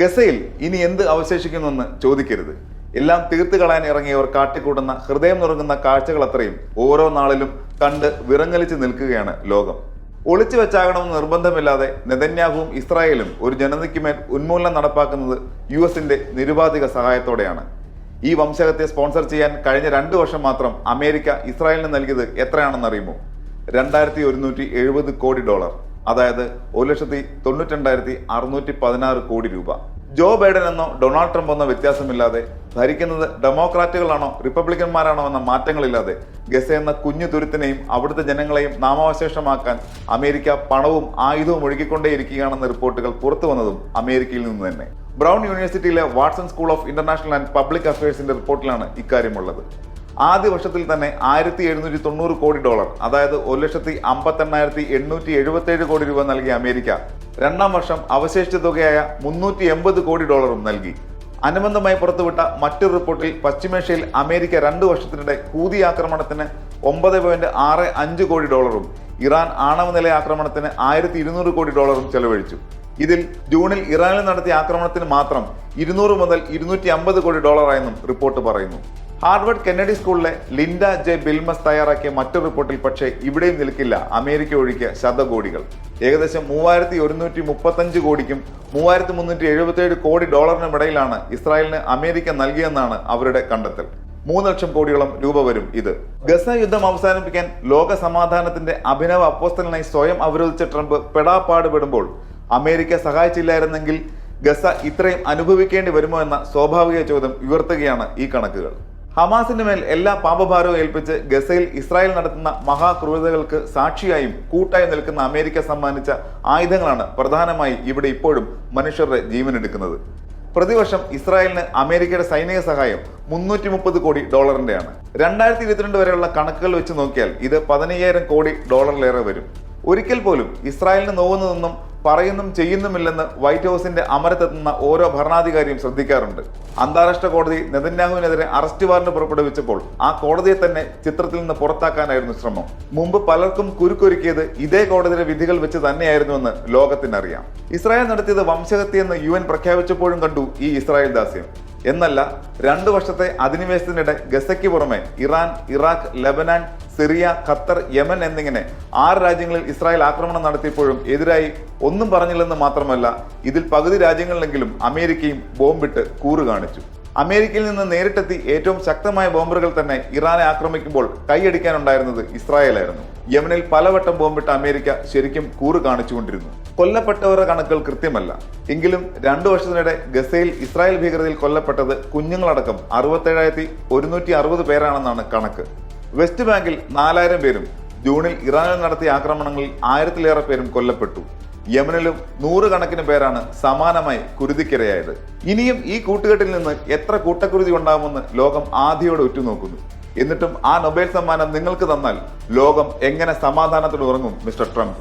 ഗസയിൽ ഇനി എന്ത് അവശേഷിക്കുന്നുവെന്ന് ചോദിക്കരുത്. എല്ലാം തീർത്തു കളയാൻ ഇറങ്ങിയവർ കാട്ടിക്കൂട്ടുന്ന ഹൃദയം നുറങ്ങുന്ന കാഴ്ചകൾ അത്രയും ഓരോ നാളിലും കണ്ട് വിറങ്ങലിച്ച് നിൽക്കുകയാണ് ലോകം. ഒളിച്ചു വെച്ചാകണമെന്ന് നിർബന്ധമില്ലാതെ നെതന്യാഹുവും ഇസ്രായേലും ഒരു ജനതയ്ക്ക് മേൽ ഉന്മൂലനം നടപ്പാക്കുന്നത് യു എസിന്റെ നിരുപാധിക സഹായത്തോടെയാണ്. ഈ വംശകത്തെ സ്പോൺസർ ചെയ്യാൻ കഴിഞ്ഞ രണ്ടു വർഷം മാത്രം അമേരിക്ക ഇസ്രായേലിന് നൽകിയത് എത്രയാണെന്ന് അറിയുമോ രണ്ടായിരത്തി ഒരുന്നൂറ്റി എഴുപത് കോടി ഡോളർ. അതായത് ഒരു ലക്ഷത്തി തൊണ്ണൂറ്റിരണ്ടായിരത്തി അറുന്നൂറ്റി പതിനാറ് കോടി രൂപ. ജോ ബൈഡൻ എന്നോ ഡൊണാൾഡ് ട്രംപ് എന്നോ വ്യത്യാസമില്ലാതെ ഭരിക്കുന്നത് ഡെമോക്രാറ്റുകളാണോ റിപ്പബ്ലിക്കന്മാരാണോ എന്ന മാറ്റങ്ങളില്ലാതെ ഗസ എന്ന കുഞ്ഞു തുരുത്തിനെയും അവിടുത്തെ ജനങ്ങളെയും നാമാവശേഷമാക്കാൻ അമേരിക്ക പണവും ആയുധവും ഒഴുകിക്കൊണ്ടേയിരിക്കുകയാണെന്ന റിപ്പോർട്ടുകൾ പുറത്തു വന്നതും അമേരിക്കയിൽ നിന്ന് തന്നെ. ബ്രൗൺ യൂണിവേഴ്സിറ്റിയിലെ Watson school of international and public അഫയേഴ്സിന്റെ റിപ്പോർട്ടിലാണ് ഇക്കാര്യമുള്ളത്. ആദ്യ വർഷത്തിൽ തന്നെ ആയിരത്തി എഴുന്നൂറ്റി തൊണ്ണൂറ് കോടി ഡോളർ അതായത് ഒരു ലക്ഷത്തി അമ്പത്തെണ്ണായിരത്തി എണ്ണൂറ്റി എഴുപത്തേഴ് കോടി രൂപ നൽകിയ അമേരിക്ക. രണ്ടാം വർഷം അവശേഷിച്ച തുകയായ മുന്നൂറ്റി എൺപത് കോടി ഡോളറും നൽകി. അനുബന്ധമായി പുറത്തുവിട്ട മറ്റൊരു റിപ്പോർട്ടിൽ പശ്ചിമേഷ്യയിൽ അമേരിക്ക രണ്ടു വർഷത്തിനിടെ ഹൂതി ആക്രമണത്തിന് ഒമ്പത് പോയിന്റ് ആറ് അഞ്ച് കോടി ഡോളറും ഇറാൻ ആണവ നിലയ ആക്രമണത്തിന് ആയിരത്തി ഇരുന്നൂറ് കോടി ഡോളറും ചെലവഴിച്ചു. ഇതിൽ ജൂണിൽ ഇറാനിൽ നടത്തിയ ആക്രമണത്തിന് മാത്രം ഇരുന്നൂറ് മുതൽ ഇരുന്നൂറ്റി അമ്പത് കോടി ഡോളറായെന്നും റിപ്പോർട്ട് പറയുന്നു. ഹാർവർഡ് കെന്നഡി സ്കൂളിലെ ലിൻഡ ജെ ബിൽമസ് തയ്യാറാക്കിയ മറ്റൊരു റിപ്പോർട്ടിൽ പക്ഷേ ഇവിടെയും നിൽക്കില്ല. അമേരിക്ക ഒഴുക്കിയ ശതകോടികൾ. ഏകദേശം മൂവായിരത്തി ഒരുന്നൂറ്റി മുപ്പത്തഞ്ച് കോടിക്കും മൂവായിരത്തി മുന്നൂറ്റി എഴുപത്തിയേഴ് കോടി ഡോളറിനും ഇടയിലാണ് ഇസ്രായേലിന് അമേരിക്ക നൽകിയെന്നാണ് അവരുടെ കണ്ടെത്തൽ. മൂന്ന് ലക്ഷം കോടിയോളം രൂപ വരും ഇത്. ഗസ യുദ്ധം അവസാനിപ്പിക്കാൻ ലോക സമാധാനത്തിന്റെ അഭിനവ അപ്പോസ്തലനായി സ്വയം അവരോധിച്ച ട്രംപ് പെടാപ്പാടുപെടുമ്പോൾ അമേരിക്ക സഹായിച്ചില്ലായിരുന്നെങ്കിൽ ഗസ ഇത്രയും അനുഭവിക്കേണ്ടി വരുമോ എന്ന സ്വാഭാവിക ചോദ്യം ഉയർത്തുകയാണ് ഈ കണക്കുകൾ. ഹമാസിന്റെ മേൽ എല്ലാ പാപഭാരവും ഏൽപ്പിച്ച് ഗസയിൽ ഇസ്രായേൽ നടത്തുന്ന മഹാക്രൂരതകൾക്ക് സാക്ഷിയായും കൂട്ടായും നിൽക്കുന്ന അമേരിക്ക സമ്മാനിച്ച ആയുധങ്ങളാണ് പ്രധാനമായി ഇവിടെ ഇപ്പോഴും മനുഷ്യരുടെ ജീവനെടുക്കുന്നത്. പ്രതിവർഷം ഇസ്രായേലിന് അമേരിക്കയുടെ സൈനിക സഹായം മുന്നൂറ്റി മുപ്പത് കോടി ഡോളറിന്റെയാണ്. രണ്ടായിരത്തി ഇരുപത്തിരണ്ട് വരെയുള്ള കണക്കുകൾ വെച്ച് നോക്കിയാൽ ഇത് പതിനയ്യായിരം കോടി ഡോളറിലേറെ വരും. ഒരിക്കൽ പോലും ഇസ്രായേലിന് നോവുന്നതൊന്നും പറയുന്നും ചെയ്യുന്നുമില്ലെന്ന് വൈറ്റ് ഹൗസിന്റെ അമരത്തെത്തുന്ന ഓരോ ഭരണാധികാരിയും ശ്രദ്ധിക്കാറുണ്ട്. അന്താരാഷ്ട്ര കോടതി നെതന്യാഹുവിനെതിരെ അറസ്റ്റ് വാറന്റ് പുറപ്പെടുവിച്ചപ്പോൾ ആ കോടതിയെ തന്നെ ചിത്രത്തിൽ നിന്ന് പുറത്താക്കാനായിരുന്നു ശ്രമം. മുമ്പ് പലർക്കും കുരുക്കൊരുക്കിയത് ഇതേ കോടതിയുടെ വിധികൾ വെച്ച് തന്നെയായിരുന്നുവെന്ന് ലോകത്തിനറിയാം. ഇസ്രായേൽ നടത്തിയത് വംശഹത്യയെന്ന് യു എൻ പ്രഖ്യാപിച്ചപ്പോഴും കണ്ടു ഈ ഇസ്രായേൽ ദാസ്യം. എന്നല്ല രണ്ടു വർഷത്തെ അധിനിവേശത്തിനിടെ ഗസയ്ക്ക് പുറമെ Iran Iraq Lebanon Syria Qatar Yemen എന്നിങ്ങനെ ആറ് രാജ്യങ്ങളിൽ ഇസ്രായേൽ ആക്രമണം നടത്തിയപ്പോഴും എതിരായി ഒന്നും പറഞ്ഞില്ലെന്ന് മാത്രമല്ല ഇതിൽ പകുതി രാജ്യങ്ങളിലെങ്കിലും അമേരിക്കയും ബോംബിട്ട് കൂറ് കാണിച്ചു. അമേരിക്കയിൽ നിന്ന് നേരിട്ടെത്തി ഏറ്റവും ശക്തമായ ബോംബറുകൾ തന്നെ ഇറാനെ ആക്രമിക്കുമ്പോൾ കൈയടിക്കാനുണ്ടായിരുന്നത് ഇസ്രായേലായിരുന്നു. യമനിൽ പലവട്ടം ബോംബിട്ട് അമേരിക്ക ശരിക്കും കൂറ് കാണിച്ചുകൊണ്ടിരുന്നു. കൊല്ലപ്പെട്ടവരുടെ കണക്കുകൾ കൃത്യമല്ല. എങ്കിലും രണ്ടു വർഷത്തിനിടെ ഗസയിൽ ഇസ്രായേൽ ഭീകരതയിൽ കൊല്ലപ്പെട്ടത് കുഞ്ഞുങ്ങളടക്കം അറുപത്തേഴായിരത്തി ഒരുന്നൂറ്റി അറുപത് പേരാണെന്നാണ് കണക്ക്. വെസ്റ്റ് ബാങ്കിൽ നാലായിരം പേരും ജൂണിൽ ഇറാനിൽ നടത്തിയ ആക്രമണങ്ങളിൽ ആയിരത്തിലേറെ പേരും കൊല്ലപ്പെട്ടു. യമനിലും നൂറുകണക്കിന് പേരാണ് സമാനമായി കുരുതിക്കിരയായത്. ഇനിയും ഈ കൂട്ടുകെട്ടിൽ നിന്ന് എത്ര കൂട്ടക്കുരുതി ഉണ്ടാകുമെന്ന് ലോകം ആദ്യയോടെ ഉറ്റുനോക്കുന്നു. എന്നിട്ടും ആ നൊബേൽ സമ്മാനം നിങ്ങൾക്ക് തന്നാൽ ലോകം എങ്ങനെ സമാധാനത്തോടെ ഉറങ്ങും മിസ്റ്റർ ട്രംപ്?